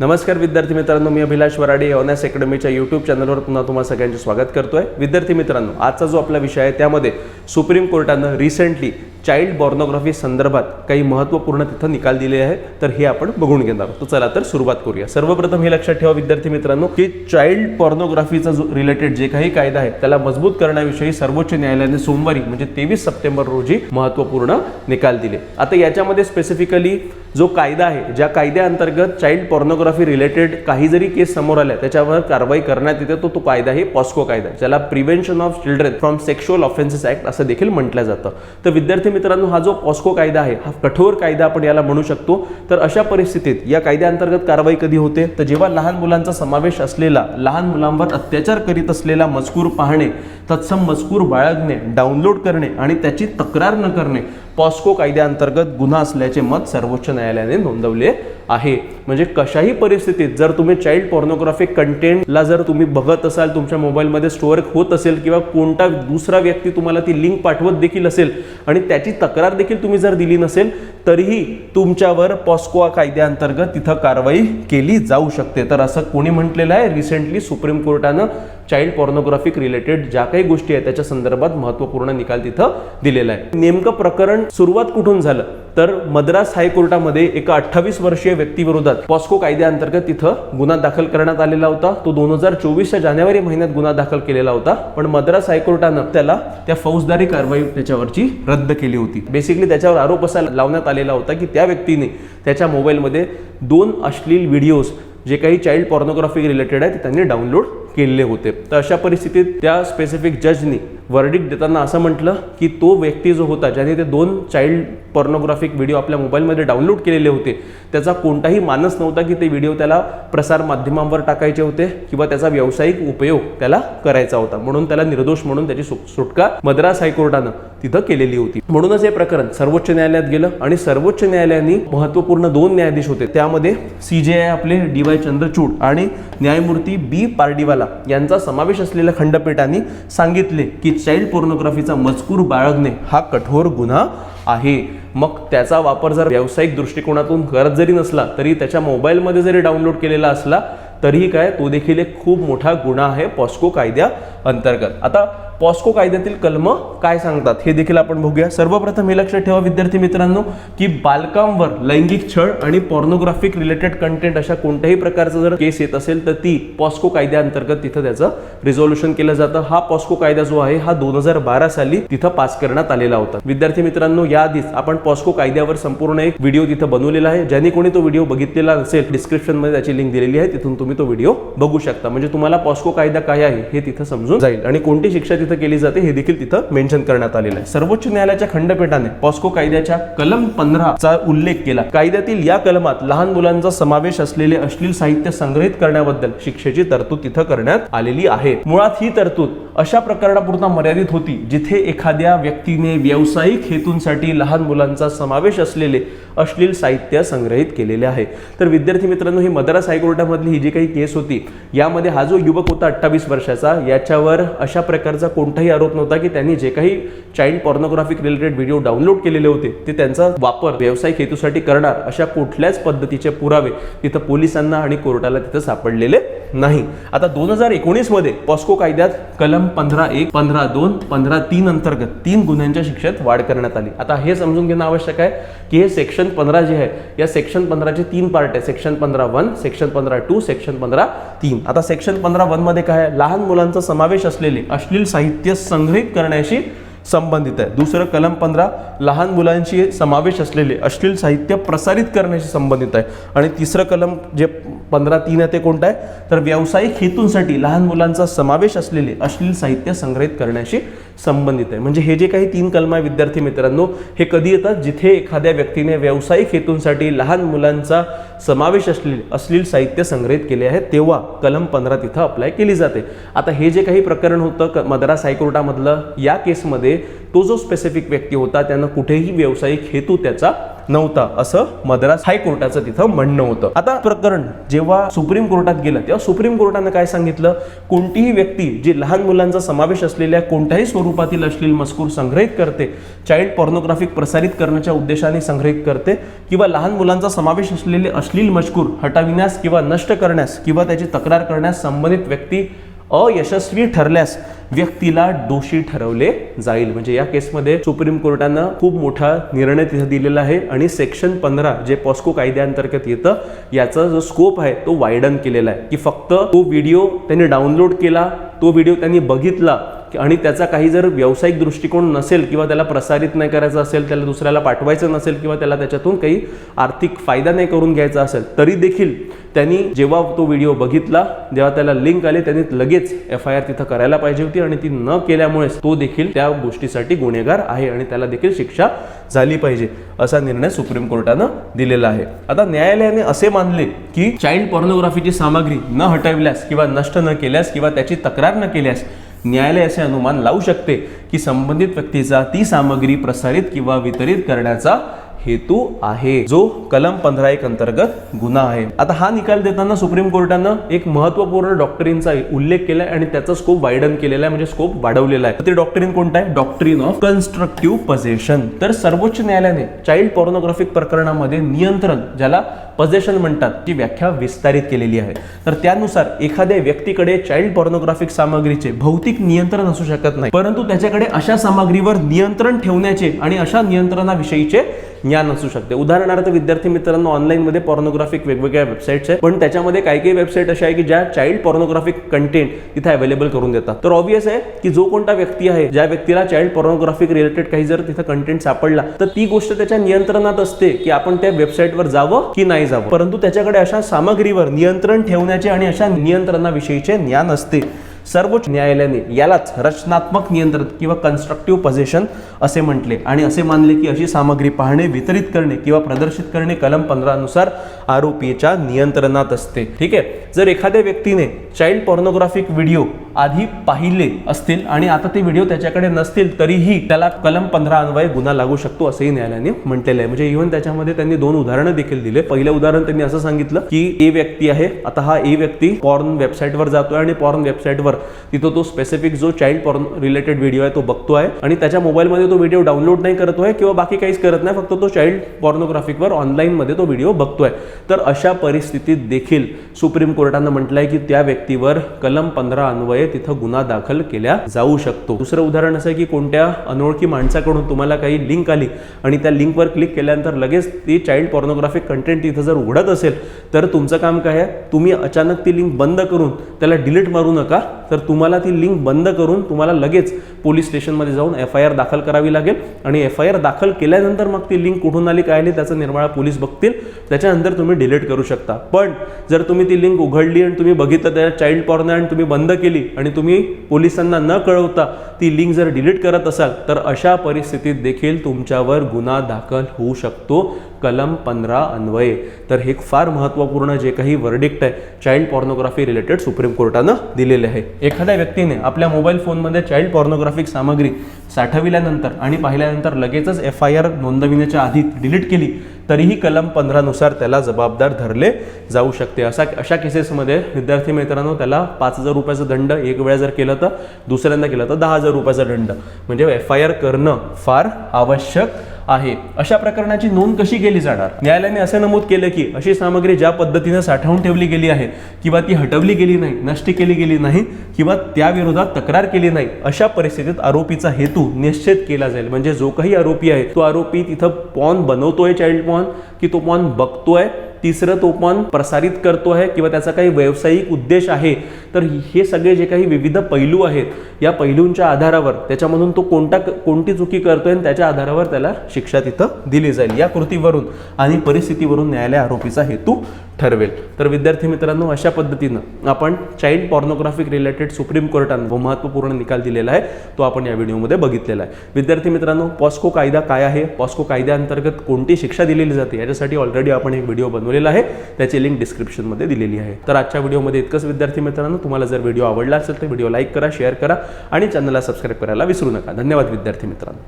नमस्कार विद्यार्थी मित्रांनो मी अभिलाष वराडे ऑनॅस अकॅडमीच्या यूट्यूब चॅनलवर पुन्हा तुम्हाला सगळ्यांचे स्वागत करतो आहे विद्यार्थी मित्रांनो आजचा जो आपला विषय आहे त्यामध्ये सुप्रीम कोर्टानं रिसेंटली चाइल्ड बॉर्नोग्राफी संदर्भात काही महत्त्वपूर्ण तिथं निकाल दिले आहे तर हे आपण बघून घेणार आहोत. चला तर सुरुवात करूया. सर्वप्रथम हे लक्षात ठेवा विद्यार्थी मित्रांनो की चाइल्ड पॉर्नोग्राफीचा जो रिलेटेड जे काही कायदा आहे त्याला मजबूत करण्याविषयी सर्वोच्च न्यायालयाने सोमवारी म्हणजे तेवीस सप्टेंबर रोजी महत्त्वपूर्ण निकाल दिले. आता याच्यामध्ये स्पेसिफिकली जो कायदा आहे ज्या कायद्याअंतर्गत चाइल्ड पॉर्नोग्राफी रिलेटेड काही जरी केस समोर आल्या त्याच्यावर कारवाई करण्यात येते तो तो कायदा आहे पॉस्को कायदा ज्याला prevention of children from sexual offences act असं देखील म्हटलं जातं. तर विद्यार्थी मित्रांनो हा जो पॉस्को कायदा आहे हा कठोर कायदा आपण याला म्हणू शकतो. तर अशा परिस्थितीत या कायद्याअंतर्गत कारवाई कधी होते? तर जेव्हा लहान मुलांचा समावेश असलेला लहान मुलांवर अत्याचार करीत असलेला मजकूर पाहणे तत्सम मजकूर बाळगणे डाउनलोड करणे आणि त्याची तक्रार न करणे पॉस्को कायद्याअंतर्गत गुन्हा असल्याचे मत सर्वोच्च न्यायालयाने नोंदवले. आहे. म्हणजे कशाही परिस्थितीत जर तुम्ही चाइल्ड पॉर्नोग्राफिक कंटेंटला जर तुम्ही बघत असाल तुमच्या मोबाईलमध्ये स्टोअर होत असेल किंवा कोणता दुसरा व्यक्ती तुम्हाला ती लिंक पाठवत देखील असेल आणि त्याची तक्रार देखील तुम्ही जर दिली नसेल तरीही तुमच्यावर पॉस्कोआ कायद्याअंतर्गत तिथं कारवाई केली जाऊ शकते. तर असं कोणी म्हटलेलं आहे रिसेंटली सुप्रीम कोर्टानं चाइल्ड पॉर्नोग्राफिक रिलेटेड ज्या काही गोष्टी आहेत त्याच्या संदर्भात महत्त्वपूर्ण निकाल तिथं दिलेला आहे. नेमकं प्रकरण सुरुवात कुठून झालं? तर मद्रास हायकोर्टामध्ये एका अठ्ठावीस वर्षीय व्यक्तीविरोधात पॉस्को कायद्याअंतर्गत तिथं गुन्हा दाखल करण्यात आलेला होता. तो दोन हजार चोवीसच्या जानेवारी महिन्यात गुन्हा दाखल केलेला होता पण मद्रास हायकोर्टानं त्याला त्या फौजदारी कारवाई त्याच्यावरची रद्द केली होती. बेसिकली त्याच्यावर आरोप असा लावण्यात आलेला होता की त्या व्यक्तीने त्याच्या मोबाईलमध्ये दोन अश्लील व्हिडिओज जे काही चाइल्ड पॉर्नोग्राफी रिलेटेड आहे ते त्यांनी डाउनलोड केलेले होते. तर अशा परिस्थितीत त्या स्पेसिफिक जजनी वर्डिक देताना असं म्हटलं की तो व्यक्ती जो होता ज्याने ते दोन चाइल्ड पॉर्नोग्राफिक व्हिडिओ आपल्या मोबाईलमध्ये डाउनलोड केलेले होते त्याचा कोणताही मानस नव्हता की ते व्हिडिओ त्याला प्रसार माध्यमांवर टाकायचे होते किंवा त्याचा व्यावसायिक उपयोग त्याला करायचा होता. म्हणून त्याला निर्दोष म्हणून त्याची सुटका मद्रास हायकोर्टानं तिथं केलेली होती. म्हणूनच हे प्रकरण सर्वोच्च न्यायालयात गेलं आणि सर्वोच्च न्यायालयाने महत्त्वपूर्ण दोन न्यायाधीश होते. त्यामध्ये सी जे आय आपले डी वाय चंद्रचूड आणि न्यायमूर्ती बी पार्डीवाला यांचा समावेश असलेल्या खंडपीठाने सांगितले की चाइल्ड पोर्नोग्राफीचा मजकूर बाळगणे हा कठोर गुन्हा आहे. मग त्याचा वापर जर व्यावसायिक दृष्टिकोनातून करत जरी नसला तरी त्याच्या मोबाईलमध्ये जरी डाउनलोड केलेला असला तरीही काय तो देखील एक खूप मोठा गुन्हा आहे पॉस्को कायद्या अंतर्गत. आता पॉस्को कायद्यातील कलम काय सांगतात? हे देखील आपण बघूया. सर्वप्रथम हे लक्षात ठेवा विद्यार्थी मित्रांनो की बालकांवर लैंगिक छळ आणि पॉर्नोग्राफिक रिलेटेड कंटेंट अशा कोणत्याही प्रकारचं जर केस येत असेल तर ती पॉस्को कायद्याअंतर्गत तिथं त्याचं रिझॉल्युशन केलं जातं. हा पॉस्को कायदा जो आहे हा दोन हजार बारा साली तिथं पास करण्यात आलेला होता. विद्यार्थी मित्रांनो याआधीच आपण पॉस्को कायद्यावर संपूर्ण एक व्हिडिओ तिथं बनवलेला आहे. ज्याने कोणी तो व्हिडिओ बघितलेला नसेल डिस्क्रिप्शनमध्ये त्याची लिंक दिलेली आहे. तिथून तुम्ही तो व्हिडिओ बघू शकता. म्हणजे तुम्हाला पॉस्को कायदा काय आहे हे तिथं समजून जाईल. आणि कोणती शिक्षा तिथं केली जाते हे देखील तिथं मेन्शन करण्यात आलेलं आहे. सर्वोच्च न्यायालयाच्या खंडपीठाने पॉस्को कायद्याच्या कलम पंधराचा उल्लेख केला. कायद्यातील या कलमात लहान मुलांचा समावेश असलेले अश्लील साहित्य संग्रहित करण्याबद्दल शिक्षेची तरतूद तिथं करण्यात आलेली आहे. मुळात ही तरतूद अशा प्रकरणापुरता मर्यादित होती जिथे एखाद्या व्यक्तीने व्यावसायिक हेतूंसाठी लहान मुलांचा समावेश असलेले अश्लील साहित्य संग्रहित केलेले आहे. तर विद्यार्थी मित्रांनो ही मद्रास हायकोर्टामधली ही जी काही केस होती यामध्ये हा जो युवक होता अठ्ठावीस वर्षाचा याच्यावर अशा प्रकारचा कोणताही आरोप नव्हता की त्यांनी जे काही child pornographic related video download केलेले होते ते त्यांचा वापर व्यावसायिक हेतूसाठी करणार अशा कुठल्याच पद्धतीचे पुरावे तिथं पोलिसांना आणि कोर्टाला तिथं सापडलेले नाही. आता दोन हजार एकोणीसमध्ये पॉस्को कायद्यात कलम पंधरा एक पंधरा दोन पंधरा तीन अंतर्गत तीन गुन्ह्यांच्या शिक्षेत वाढ करण्यात आली. आता हे समजून घेणं आवश्यक आहे की हे सेक्शन पंधरा जे आहे या सेक्शन पंधराचे तीन पार्ट आहे. सेक्शन पंधरा वन सेक्शन पंधरा टू सेक्शन पंधरा तीन. आता सेक्शन पंधरा वनमध्ये काय आहे? लहान मुलांचा समावेश असलेले अश्लील साहित्य संग्रहित करण्याशी संबंधित आहे. दुसरं कलम पंधरा लहान मुलांशी समावेश असलेले अश्लील साहित्य प्रसारित करण्याशी संबंधित आहे. आणि तिसरं कलम जे पंधरा तीन आहे ते कोणतं आहे? तर व्यावसायिक हेतूंसाठी लहान मुलांचा समावेश असलेले अश्लील साहित्य संग्रहित करण्याशी संबंधित आहे. म्हणजे हे जे काही तीन कलम आहे विद्यार्थी मित्रांनो हे कधी येतात? जिथे एखाद्या व्यक्तीने व्यावसायिक हेतूंसाठी लहान मुलांचा समावेश असलेले अश्लील साहित्य संग्रहित केले आहे तेव्हा कलम पंधरा तिथं अप्लाय केली जाते. आता हे जे काही प्रकरण होतं क- मद्रास हायकोर्टामधलं या केसमध्ये तो जो स्पेसिफिक व्यक्ती होता त्यानं कुठेही व्यावसायिक हेतू त्याचा नव्हता. असं मद्रास हायकोर्टाचं तिथं म्हणणं होतं. आता प्रकरण जेव्हा सुप्रीम कोर्टात गेलं तेव्हा सुप्रीम कोर्टानं काय सांगितलं? कोणतीही व्यक्ती जी लहान मुलांचा समावेश असलेल्या कोणत्याही स्वरूपातील अश्लील मजकूर संग्रहित करते चाइल्ड पॉर्नोग्राफिक प्रसारित करण्याच्या उद्देशाने संग्रहित करते किंवा लहान मुलांचा समावेश असलेले अश्लील मजकूर हटविण्यास किंवा नष्ट करण्यास किंवा त्याची तक्रार करण्यास संबंधित व्यक्ती अयशस्वी ठरल्यास व्यक्तीला दोषी ठरवले जाईल. म्हणजे या केसमध्ये सुप्रीम कोर्टानं खूप मोठा निर्णय तिथं दिलेला आहे आणि सेक्शन पंधरा जे पॉस्को कायद्याअंतर्गत येतं याचा जो स्कोप आहे तो वायडन केलेला आहे. की फक्त तो व्हिडिओ त्यांनी डाउनलोड केला तो व्हिडिओ त्यांनी बघितला आणि त्याचा काही जर व्यावसायिक दृष्टिकोन नसेल किंवा त्याला प्रसारित नाही करायचं असेल त्याला दुसऱ्याला पाठवायचं नसेल किंवा त्याला त्याच्यातून काही आर्थिक फायदा नाही करून घ्यायचा असेल तरी देखील त्यांनी जेव्हा तो व्हिडिओ बघितला जेव्हा त्याला लिंक आले त्यांनी लगेच एफ आय आर तिथं करायला पाहिजे होती आणि ती न केल्यामुळेच तो देखील त्या गोष्टीसाठी गुन्हेगार आहे आणि त्याला देखील शिक्षा झाली पाहिजे असा निर्णय सुप्रीम कोर्टानं दिलेला आहे. आता न्यायालयाने असे मानले की चाइल्ड पॉर्नोग्राफीची सामग्री न हटविल्यास किंवा नष्ट न केल्यास किंवा त्याची तक्रार न केल्यास न्यायालय असे अनुमान लावू शकते की संबंधित व्यक्तीचा ती सामग्री प्रसारित किंवा वितरित करण्याचा हेतू आहे. जो कलम पंधरा एक अंतर्गत गुन्हा आहे. आता हा निकाल देताना सुप्रीम कोर्टानं एक महत्त्वपूर्ण डॉक्टरीनचा उल्लेख केलाय आणि त्याचा स्कोप वायडन केलेला आहे म्हणजे स्कोप वाढवलेला आहे. तर ते डॉक्टरीन कोणता आहे? डॉक्टरीन ऑफ कन्स्ट्रक्टिव्ह पजेशन तर सर्वोच्च न्यायालयाने चाइल्ड पॉर्नोग्राफिक प्रकरणामध्ये नियंत्रण ज्याला पजेशन म्हणतात ती व्याख्या विस्तारित केलेली आहे. तर त्यानुसार एखाद्या व्यक्तीकडे चाइल्ड पॉर्नोग्राफिक सामग्रीचे भौतिक नियंत्रण असू शकत नाही परंतु त्याच्याकडे अशा सामग्रीवर नियंत्रण ठेवण्याचे आणि अशा नियंत्रणाविषयीचे ज्ञान असू शकते. उदाहरणार्थ विद्यार्थी मित्रांनो ऑनलाईनमध्ये पॉर्नोग्राफिक वेगवेगळ्या वेबसाईट्स आहेत पण त्याच्यामध्ये काही काही वेबसाईट अशा आहे की ज्या चाइल्ड पॉर्नोग्राफिक कंटेंट तिथे अवेलेबल करून देतात. तर ऑब्वियस आहे की जो कोणता व्यक्ती आहे ज्या व्यक्तीला चाइल्ड पॉर्नोग्राफिक रिलेटेड काही जर तिथं कंटेंट सापडला तर ती गोष्ट त्याच्या नियंत्रणात असते की आपण त्या वेबसाईटवर जावं की नाही. जावं. परंतु त्याच्याकडे अशा सामग्रीवर नियंत्रण ठेवण्याचे आणि अशा नियंत्रणाविषयीचे ज्ञान असते. सर्वोच्च न्यायालयाने यालाच रचनात्मक नियंत्रण किंवा कन्स्ट्रक्टिव्ह पझेशन असे म्हटले. आणि असे मानले की अशी सामग्री पाहणे वितरित करणे किंवा प्रदर्शित करणे कलम पंधरानुसार आरोपीच्या नियंत्रणात असते. ठीक आहे? जर एखाद्या व्यक्तीने चाइल्ड पॉर्नोग्राफिक व्हिडिओ आधी पाहिले असतील आणि आता ते व्हिडिओ त्याच्याकडे नसतील तरीही त्याला कलम पंधरा अन्वये गुन्हा लागू शकतो असंही न्यायालयाने म्हटलेलं आहे. म्हणजे इव्हन त्याच्यामध्ये त्यांनी दोन उदाहरणं देखील दिले. पहिलं उदाहरण त्यांनी असं सांगितलं की ए व्यक्ती आहे. आता हा ए व्यक्ती पॉर्न वेबसाईटवर जातोय आणि पॉर्न वेबसाईटवर तिथं तो स्पेसिफिक जो चाइल्ड पॉर्न रिलेटेड व्हिडिओ आहे तो बघतोय आणि त्याच्या मोबाईलमध्ये तो व्हिडिओ डाउनलोड नाही करतोय किंवा बाकी काहीच करत नाही फक्त तो चाइल्ड पॉर्नोग्राफिकवर ऑनलाईनमध्ये तो व्हिडिओ बघतोय. तर अशा परिस्थितीत देखील सुप्रीम कोर्टानं म्हटलंय की त्या व्यक्तीवर कलम पंधरा अन्वये तिथं गुन्हा दाखल केल्या जाऊ शकतो. दुसरं उदाहरण असं आहे की कोणत्या अनोळखी माणसाकडून तुम्हाला काही लिंक आली आणि त्या लिंकवर क्लिक केल्यानंतर लगेच ती चाइल्ड पॉर्नोग्राफिक कंटेंट तिथं जर उघडत असेल तर तुमचं काम काय आहे? तुम्ही अचानक ती लिंक बंद करून त्याला डिलीट मारू नका. तर तुम्हाला ती लिंक बंद करून तुम्हाला लगेच पोलीस स्टेशनमध्ये जाऊन एफ आय आर दाखल करावी लागेल. आणि एफ आय आर दाखल केल्यानंतर मग ती लिंक कुठून आली काय आली त्याचा निर्माळा पोलीस बघतील. त्याच्यानंतर तुम्ही डिलीट करू शकता. पण जर तुम्ही ती लिंक उघडली आणि तुम्ही बघितलं त्या चाइल्ड पॉर्न आणि तुम्ही बंद केली आणि तुम्ही पोलिसांना न कळवता ती लिंक जर डिलीट करत असाल तर अशा परिस्थितीत देखील तुमच्यावर गुन्हा दाखल होऊ शकतो. कलम पंधरा अन्वये. तर हे फार महत्त्वपूर्ण जे काही वर्डिक्ट आहे चाइल्ड पॉर्नोग्राफी रिलेटेड सुप्रीम कोर्टानं दिलेले आहे. एखाद्या व्यक्तीने आपल्या मोबाईल फोनमध्ये चाइल्ड पॉर्नोग्राफिक सामग्री साठविल्यानंतर आणि पाहिल्यानंतर लगेचच एफ आय आर नोंदविण्याच्या आधी डिलीट केली तरीही कलम पंधरानुसार त्याला जबाबदार धरले जाऊ शकते. असा अशा केसेसमध्ये विद्यार्थी मित्रांनो त्याला पाच हजार रुपयाचा दंड एक वेळा जर केलं तर दुसऱ्यांदा केलं तर दहा हजार रुपयाचा दंड. म्हणजे एफ आय आर करणं फार आवश्यक आहे. अशा प्रकरणाची नोंद कशी केली जाणार? न्यायालयाने असे नमूद केलं की अशी सामग्री ज्या पद्धतीने साठवून ठेवली गेली आहे किंवा ती हटवली गेली नाही नष्ट केली गेली नाही किंवा त्याविरोधात तक्रार केली नाही अशा परिस्थितीत आरोपीचा हेतू निश्चित केला जाईल. म्हणजे जो काही आरोपी आहे तो आरोपी तिथं पॉन बनवतोय चाइल्ड पॉन की तो पॉन बघतोय तिसरं तो पण प्रसारित करतो आहे किंवा त्याचा काही व्यावसायिक उद्देश आहे तर हे सगळे जे काही विविध पैलू आहेत या पैलूंच्या आधारावर त्याच्यामधून तो कोणता कोणती चुकी करतोय आणि त्याच्या आधारावर त्याला शिक्षा तिथं दिली जाईल. या कृतीवरून आणि परिस्थितीवरून न्यायालय आरोपीचा हेतू ठरवेल. तर विद्यार्थी मित्रांनो अशा पद्धतीनं आपण चाइल्ड पॉर्नोग्राफिक रिलेटेड सुप्रीम कोर्टानं जो महत्त्वपूर्ण निकाल दिलेला आहे तो आपण या व्हिडिओमध्ये बघितलेला आहे. विद्यार्थी मित्रांनो पॉस्को कायदा काय आहे? पॉस्को कायद्याअंतर्गत कोणती शिक्षा दिलेली जाते? याच्यासाठी ऑलरेडी आपण एक व्हिडिओ बनवलेला आहे. त्याची लिंक डिस्क्रिप्शनमध्ये दिलेली आहे. तर आजच्या व्हिडिओमध्ये इतकंच विद्यार्थी मित्रांनो. तुम्हाला जर व्हिडिओ आवडला असेल तर व्हिडिओ लाईक करा शेअर करा आणि चॅनलला सबस्क्राईब करायला विसरू नका. धन्यवाद विद्यार्थी मित्रांनो.